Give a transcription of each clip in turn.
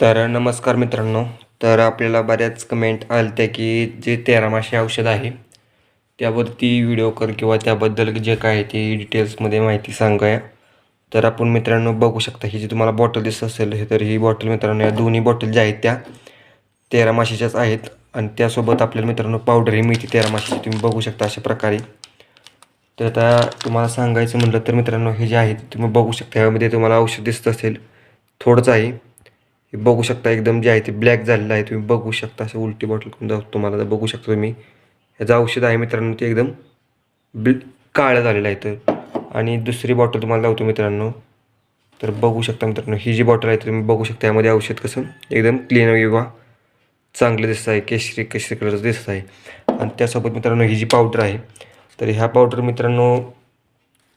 तर नमस्कार मित्रांनो तर आपल्याला बऱ्याच कमेंट आल्या की जे तेरामाशे औषध आहे त्यावरती व्हिडिओ कर किंवा त्याबद्दल जे काय आहे ते डिटेल्समध्ये माहिती सांगूया. तर आपण मित्रांनो बघू शकता ही जी तुम्हाला बॉटल दिसत असेल हे तर ही बॉटल मित्रांनो या दोन्ही बॉटल ज्या आहेत त्या तेरा माशीच्याच आहेत. आणि त्यासोबत आपल्याला मित्रांनो पावडरही मिळते तेरा माशीची तुम्ही बघू शकता अशा प्रकारे. तर आता तुम्हाला सांगायचं म्हटलं तर मित्रांनो हे जे आहे तुम्ही बघू शकता यामध्ये तुम्हाला औषध दिसत असेल थोडंच आहे. हे बघू शकता एकदम जे आहे ते ब्लॅक झालेलं आहे तुम्ही बघू शकता असं उलटी बॉटल करून जाऊ तुम्हाला तर बघू शकता तुम्ही. ह्याचं औषध आहे मित्रांनो ते एकदम ब्ल काळं झालेलं आहे तर आणि दुसरी बॉटल तुम्हाला लावतो मित्रांनो. तर बघू शकता मित्रांनो ही जी बॉटल आहे तर तुम्ही बघू शकता यामध्ये औषध कसं एकदम क्लीन किंवा चांगलं दिसत आहे केशरी केशरी कलरचं दिसत आहे. आणि त्यासोबत मित्रांनो ही जी पावडर आहे तर ह्या पावडर मित्रांनो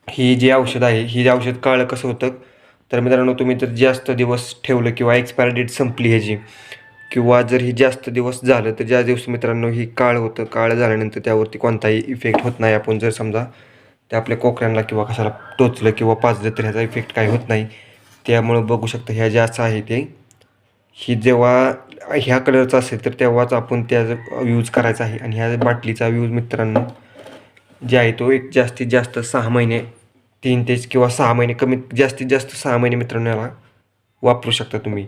ही जी औषध आहे ही जे औषध काळं कसं होतं तर मित्रांनो तुम्ही जर जास्त दिवस ठेवलं किंवा एक्सपायरी डेट संपली ह्याची किंवा जर ही जास्त दिवस झालं तर ज्या दिवशी मित्रांनो ही काळ होतं काळ झाल्यानंतर त्यावरती कोणताही इफेक्ट होत नाही. आपण जर समजा ते आपल्या कोकऱ्यांना किंवा कशाला टोचलं किंवा पाजलं तर ह्याचा इफेक्ट काही होत नाही. त्यामुळं बघू शकता ह्या ज्या असं आहे ते ही जेव्हा ह्या कलरचं असेल तर तेव्हाच आपण त्याचा यूज करायचा आहे. आणि ह्या बाटलीचा यूज मित्रांनो जे आहे तो एक जास्तीत जास्त सहा महिने तीन ते किंवा सहा महिने कमीत जास्तीत जास्त सहा महिने मित्रांनो याला वापरू शकता तुम्ही.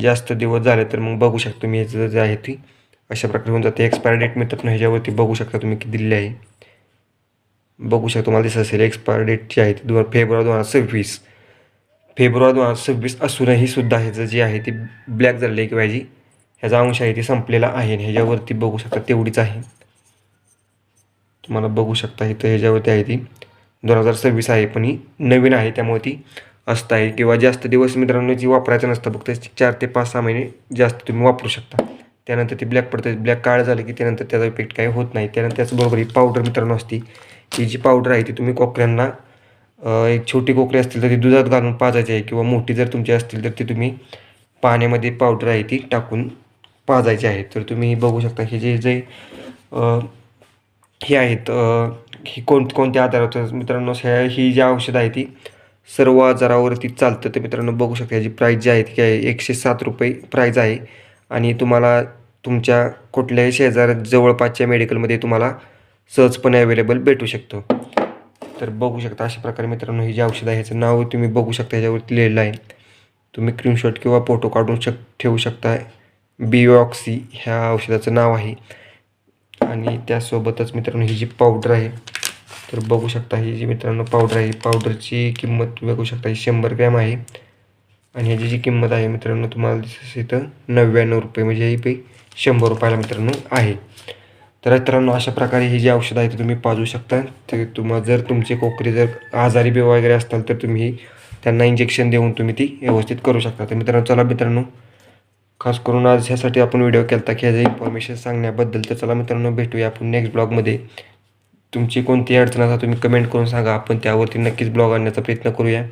जास्त दिवस झाले तर मग बघू शकता तुम्ही ह्याचं जे आहे ती. अशा प्रकारे होऊन जाते. एक्सपायरी डेट मित्रांनो ह्याच्यावरती बघू शकता तुम्ही की दिलेली आहे. बघू शकता तुम्हाला दिसत असेल एक्सपायरी डेट जी आहे ती दोन फेब्रुवारी दोन हजार सव्वीस. फेब्रुवारी दोन हजार सव्वीस असूनही सुद्धा ह्याचं जे आहे ते ब्लॅक झालेलं आहे किंवा ह्याची ह्याचा अंश आहे ते संपलेला आहे आणि ह्याच्यावरती बघू शकता तेवढीच आहे. तुम्हाला बघू शकता इथं ह्याच्यावरती आहे ती. दोन हजार सव्वीस आहे पण ही नवीन आहे त्यामुळे ती असत आहे. किंवा जास्त दिवस मित्रांनो जी वापरायचं नसतं फक्त चार ते पाच सहा महिने जास्त तुम्ही वापरू शकता. त्यानंतर ती ब्लॅक पडतं. ब्लॅक काळ झालं की त्यानंतर त्याचा इफेक्ट काही होत नाही. त्यानंतर त्याचबरोबर ही पावडर मित्रांनो असती. ही जी पावडर आहे ती तुम्ही कोकऱ्यांना एक छोटी कोकरी असतील तर ती दुधात घालून पाजायची आहे किंवा मोठी जर तुमची असतील तर ती तुम्ही पाण्यामध्ये पावडर आहे ती टाकून पाजायची आहे. तर तुम्ही बघू शकता हे जे जे हे आहेत ही कोण कोणत्या आजारावर मित्रांनो ह्या ही जी औषधं आहे ती सर्व आजारावरती चालतं ते मित्रांनो बघू शकता. याची प्राईज जी आहे ती काय एकशे सात रुपये प्राईज आहे. आणि तुम्हाला तुमच्या कुठल्याही शेजार जवळपासच्या मेडिकलमध्ये तुम्हाला सहजपणे अवेलेबल भेटू शकतो. तर बघू शकता अशा प्रकारे मित्रांनो ही जी औषध आहे ह्याचं नाव तुम्ही बघू शकता ह्याच्यावरती लिहिलेलं आहे. तुम्ही स्क्रीनशॉट किंवा फोटो काढून शक ठेवू शकता. बिओक्सी ह्या औषधाचं नाव आहे. आणि त्यासोबतच मित्रांनो ही जी पावडर आहे तर बघू शकता ही जी मित्रांनो पावडर आहे पावडरची किंमत बघू शकता ही शंभर ग्रॅम आहे. आणि ह्याची जी किंमत आहे मित्रांनो तुम्हाला दिसत इथं नव्याण्णव रुपये म्हणजे ही पे शंभर रुपयाला मित्रांनो आहे. तर मित्रांनो अशा प्रकारे ही जी औषधं आहे ती तुम्ही पाजू शकता. ते तुम्हाला जर तुमचे कोकरी जर आजारी बे वगैरे असताल तर तुम्ही त्यांना इंजेक्शन देऊन तुम्ही ती व्यवस्थित करू शकता. तर मित्रांनो चला मित्रांनो खास करून आज ह्यासाठी आपण व्हिडिओ केला की ह्याचं इन्फॉर्मेशन सांगण्याबद्दल. तर चला मित्रांनो भेटूया आपण नेक्स्ट ब्लॉगमध्ये तुमची कोणतीही अडचण असा तुम्ही कमेंट करून सांगा. आपण त्यावरती नक्कीच ब्लॉग आणण्याचा प्रयत्न करूया.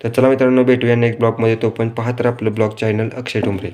तर चला मित्रांनो भेटूया नेक्स्ट ब्लॉगमध्ये तो पण पाहत आपलं ब्लॉग चॅनल अक्षय टुंबरे